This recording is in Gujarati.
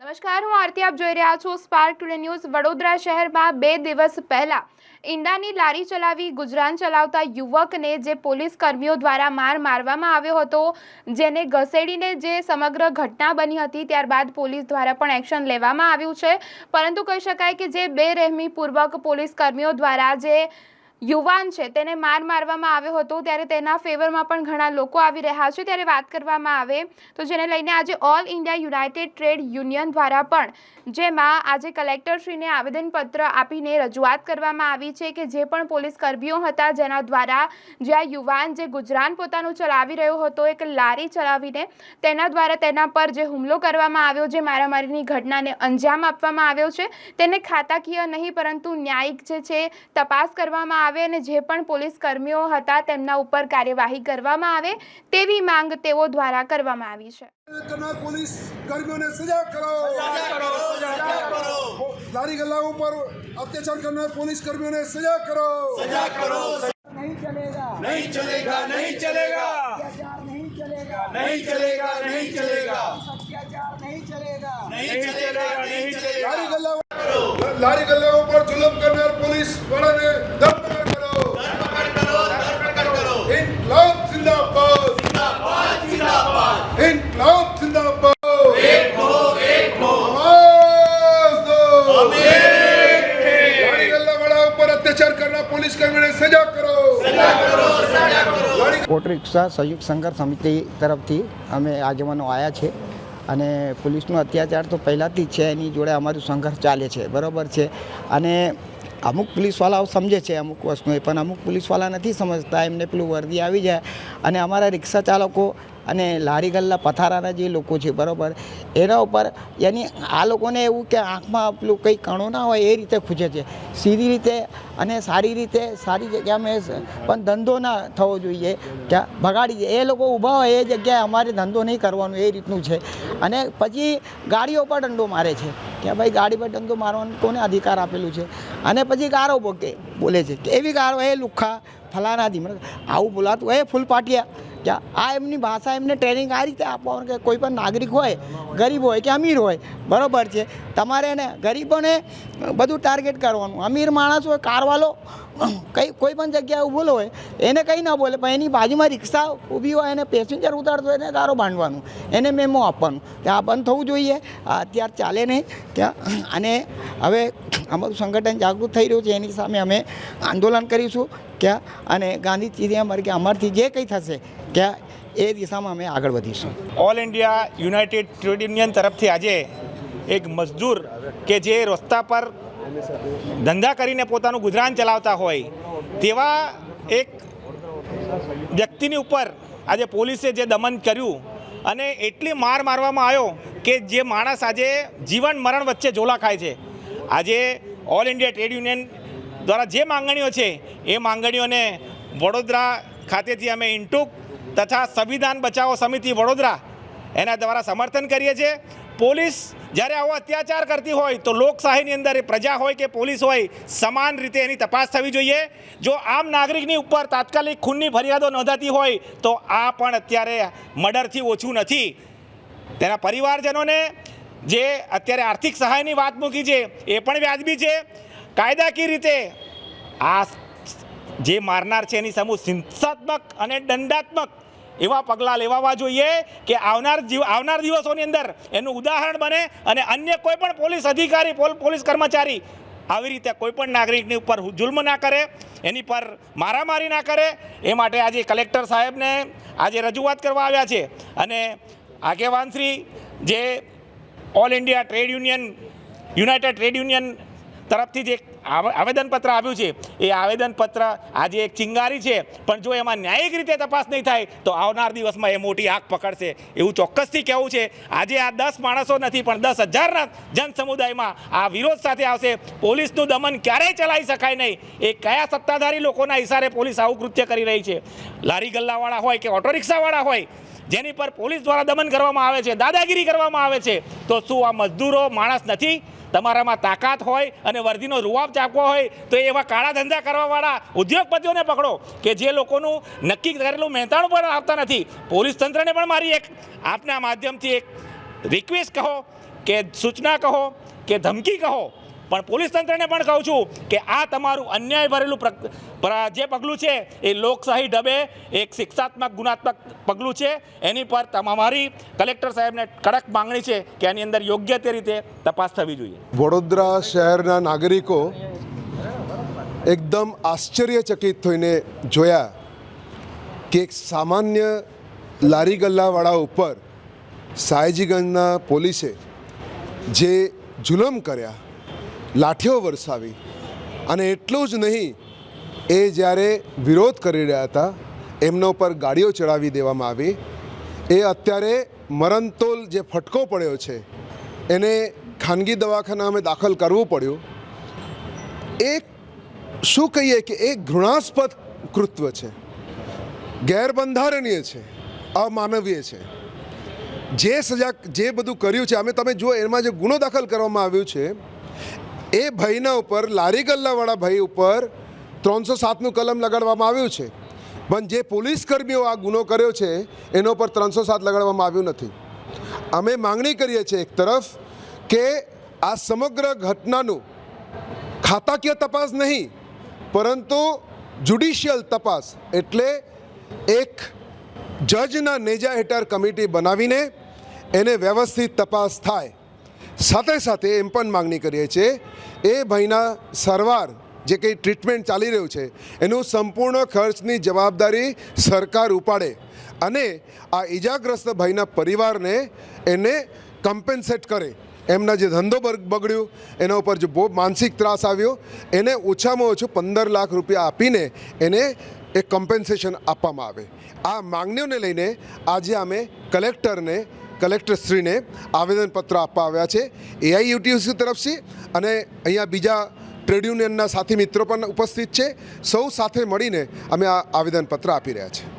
નમસ્કાર, હું આરતી આપ જોઈ રહ્યા છો. સ્પાર્ક ટુડે ન્યૂઝ વડોદરા શહેરમાં બે દિવસ પહેલા ઈંડાની લારી ચલાવી ગુજરાન ચલાવતા યુવકને જે પોલીસ કર્મીઓ દ્વારા માર મારવામાં આવ્યો હતો, જેને ઘસેડીને જે સમગ્ર ઘટના બની હતી, ત્યારબાદ પોલીસ દ્વારા પણ એક્શન લેવામાં આવ્યું છે. પરંતુ કહી શકાય કે જે બેરહેમીપૂર્વક પોલીસ કર્મીઓ દ્વારા જે યુવાન છે, તેને માર મારવામાં આવ્યો હતો, ત્યારે તેના ફેવરમાં પણ ઘણા લોકો આવી રહ્યા છે, ત્યારે વાત કરવામાં આવે તો જેને લઈને આજે all India united trade union દ્વારા પણ, જેમાં આજે કલેક્ટરશ્રીને આવેદનપત્ર આપીને રજૂઆત કરવામાં આવી છે કે જે પણ પોલીસ કર્મીઓ હતા, જેના દ્વારા જે આ યુવાન જે ગુજરાન પોતાનું ચલાવી રહ્યો હતો, એક લારી ચલાવીને તેના દ્વારા તેના પર જે હુમલો કરવામાં આવ્યો, જે મારામારીની ઘટનાને અંજામ આપવામાં આવ્યો છે, તેને ખાતાકીય નહીં, પરંતુ ન્યાયિક જે છે, તપાસ કરવામાં આવે અને જે પણ પોલીસ કર્મીઓ હતા તેમના ઉપર કાર્યવાહી કરવામાં આવે તેવી માંગ તેઓ દ્વારા કરવામાં આવી છે. લારી ગલ્લા ઉપર જુલમ કરનાર પોલીસ વડા ઓટો રિક્ષા સંયુક્ત સંઘર્ષ સમિતિ તરફથી અમે આગેવાનો આવ્યા છે અને પોલીસનો અત્યાચાર તો પહેલાંથી જ છે એની જોડે અમારું સંઘર્ષ ચાલે છે બરાબર છે. અને અમુક પોલીસવાળાઓ સમજે છે અમુક વસ્તુ એ પણ અમુક પોલીસવાળા નથી સમજતા એમને પેલું વર્દી આવી જાય. અને અમારા રિક્ષા ચાલકો અને લારી ગલ્લા પથારાના જે લોકો છે, બરાબર? એના ઉપર યાની આ લોકોને એવું કે આંખમાં પેલું કંઈ કણો ના હોય એ રીતે ખૂચે છે. સીધી રીતે અને સારી રીતે સારી જગ્યામાં એ પણ ધંધો ના થવો જોઈએ. કે ભગાડી જાય એ લોકો ઊભા હોય એ જગ્યાએ અમારે ધંધો નહીં કરવાનો, એ રીતનું છે. અને પછી ગાડીઓ પર દંડો મારે છે. કે ભાઈ ગાડી પર દંડો મારવાનો કોને અધિકાર આપેલું છે? અને પછી ગારો બોકે બોલે છે. કે એવી ગારો, એ લુખ્ખા ફલાનાથી મતલબ આવું બોલાતું એ ફૂલ પાટિયા. કે આ એમની ભાષા એમને ટ્રેનિંગ આ રીતે આપવાનું કે કોઈ પણ નાગરિક હોય, ગરીબ હોય કે અમીર હોય, બરાબર છે. તમારે એને ગરીબોને બધું ટાર્ગેટ કરવાનું. અમીર માણસ હોય, કારવાલો, કંઈ, કોઈ પણ જગ્યાએ ઊભો હોય, એને કંઈ ન બોલે, પણ એની બાજુમાં રિક્ષા ઊભી હોય, એને પેસેન્જર ઉતારતો હોય, એને ગારો બાંધવાનું, એને મેમો આપવાનું. કે આ બંધ થવું જોઈએ, આ અત્યાર ચાલે નહીં, ત્યાં, અને હવે અમારું સંગઠન જાગૃત થઈ રહ્યું છે, એની સામે અમે આંદોલન કરીશું. ક્યાં અને ગાંધીજીથી ચીરિયા કે અમારથી જે કંઈ થશે ક્યાં એ દિશામાં અમે આગળ વધીશું. All India united trade union તરફથી આજે એક મજદૂર કે જે રસ્તા પર ધંધા કરીને પોતાનું ગુજરાન ચલાવતા હોય, તેવા એક વ્યક્તિની ઉપર આજે પોલીસે જે દમન કર્યું અને એટલી માર મારવામાં આવ્યો કે જે માણસ આજે જીવન મરણ વચ્ચે ઝોલા ખાય છે. આજે ઓલ ઇન્ડિયા ટ્રેડ યુનિયન દ્વારા જે માંગણીઓ છે, એ માંગણીઓને વડોદરા ખાતેથી અમે ઇન્ટુક તથા સંવિધાન બચાવો સમિતિ વડોદરા એના દ્વારા સમર્થન કરીએ છીએ. પોલીસ જ્યારે આવો અત્યાચાર કરતી હોય તો લોકશાહીની અંદર એ પ્રજા હોય કે પોલીસ હોય, સમાન રીતે એની તપાસ થવી જોઈએ. જો આમ નાગરિકની ઉપર તાત્કાલિક ખૂનની ફરિયાદો નોંધાતી હોય, તો આ પણ અત્યારે મર્ડરથી ઓછું નથી. તેના પરિવારજનોને જે અત્યારે આર્થિક સહાયની વાત મૂકી છે, એ પણ વ્યાજબી છે. કાયદાકીય રીતે આ જે મારનાર છે એની સામે હિંસાત્મક અને દંડાત્મક એવા પગલાં લેવાવા જોઈએ કે આવનાર જીવ, આવનાર દિવસોની અંદર એનું ઉદાહરણ બને અને અન્ય કોઈ પણ પોલીસ અધિકારી, પોલ- પોલીસ કર્મચારી આવી રીતે કોઈ પણ નાગરિકની ઉપર જુલ્મ ના કરે, એની પર મારામારી ના કરે, એ માટે આજે કલેક્ટર સાહેબને આજે રજૂઆત કરવા આવ્યા છે. અને આગેવાનશ્રી જે all India trade union, united trade union તરફથી જે આવેદનપત્ર આવ્યું છે, એ આવેદનપત્ર આજે એક ચિંગારી છે. પણ જો એમાં ન્યાયિક રીતે તપાસ નહીં થાય, તો આવનાર દિવસમાં એ મોટી આંખ પકડશે. એવું ચોક્કસથી કહેવું છે. આજે આ દસ માણસો નથી, પણ દસ હજારના જનસમુદાયમાં આ વિરોધ સાથે આવશે. પોલીસનું દમન ક્યારેય ચલાવી શકાય નહીં. એ કયા સત્તાધારી લોકોના ઇશારે પોલીસ આવું કૃત્ય કરી રહી છે? લારી ગલ્લાવાળા હોય કે ઓટો રિક્ષાવાળા હોય, જેની પર પોલીસ દ્વારા દમન કરવામાં આવે છે, દાદાગીરી કરવામાં આવે છે, તો શું આ મજદૂરો, માણસ નથી? તમારામાં તાકાત હોય અને વર્દીનો રૂવાબ ચાપવો હોય, તો એવા કાળા ધંધા કરવાવાળા ઉદ્યોગપતિઓને પકડો કે જે લોકોનું નક્કી કરેલું મહેતાણું પણ આવતા નથી. પોલીસ તંત્રને પણ મારી એક આપના માધ્યમથી એક રિક્વેસ્ટ કહો કે સૂચના કહો કે ધમકી કહો પણ પોલીસ તંત્રને પણ કહું છું કે આ તમારું અન્યાય ભરેલું જે પગલું છે, એ લોકશાહી ઢબે એક શિક્ષાત્મક, ગુણાત્મક પગલું છે. એની પર તમારી કલેક્ટર સાહેબને કડક માંગણી છે કે આની અંદર યોગ્ય તે રીતે તપાસ થવી જોઈએ. વડોદરા શહેરના નાગરિકો એકદમ આશ્ચર્યચકિત થઈને જોયા કે એક સામાન્ય લારી ગલ્લાવાળા ઉપર સાયજીગંજના પોલીસે જે જુલમ કર્યા લાઠીઓ વરસાવી. અને એટલું જ નહીં, એ જ્યારે વિરોધ કરી રહ્યા હતા, એમના ઉપર ગાડીઓ ચડાવી દેવામાં આવી. એ અત્યારે મરણતોલ જે ફટકો પડ્યો છે, એને ખાનગી દવાખાનામાં દાખલ કરવું પડ્યું. એક શું કહીએ કે એક ઘૃણાસ્પદ કૃત્વ છે. ગેરબંધારણીય છે. અમાનવીય છે. જે સજા, જે બધું કર્યું છે, અમે તમે જુઓ, એમાં જે ગુનો દાખલ કરવામાં આવ્યો છે એ ભાઈના ઉપર, લારી ગલ્લાવાળા ભાઈ ઉપર ત્રણસો સાતનું કલમ લગાડવામાં આવ્યું છે. પણ જે પોલીસ કર્મીઓ આ ગુનો કર્યો છે, એના ઉપર ત્રણસો સાત લગાડવામાં આવ્યું નથી. અમે માંગણી કરીએ છીએ એક તરફ કે આ સમગ્ર ઘટનાનું ખાતાકીય તપાસ નહીં, પરંતુ જ્યુડિશિયલ તપાસ એટલે એક જજના નેજા હેઠળ કમિટી બનાવીને એને વ્યવસ્થિત તપાસ થાય. સાથે સાથે એમ પણ માંગણી કરીએ છીએ, એ ભાઈના સારવાર જે કંઈ ટ્રીટમેન્ટ ચાલી રહ્યું છે, એનું સંપૂર્ણ ખર્ચની જવાબદારી સરકાર ઉપાડે અને આ ઈજાગ્રસ્ત ભાઈના પરિવારને એને કમ્પેન્સેટ કરે. એમના જે ધંધો બગ- બગડ્યો, એના ઉપર જે બહુ માનસિક ત્રાસ આવ્યો, એને ઓછામાં ઓછું પંદર લાખ રૂપિયા આપીને એને એ કમ્પેન્સેશન આપવામાં આવે. આ માગણીઓને લઈને આજે અમે કલેક્ટરને કલેક્ટરશ્રીને આવેદનપત્ર આપવા આવ્યા છે. એઆઈ યુટીયુસી તરફથી અને અહીંયા બીજા ટ્રેડ યુનિયનના સાથી મિત્રો પણ ઉપસ્થિત છે. સૌ સાથે મળીને અમે આ આવેદનપત્ર આપી રહ્યા છીએ.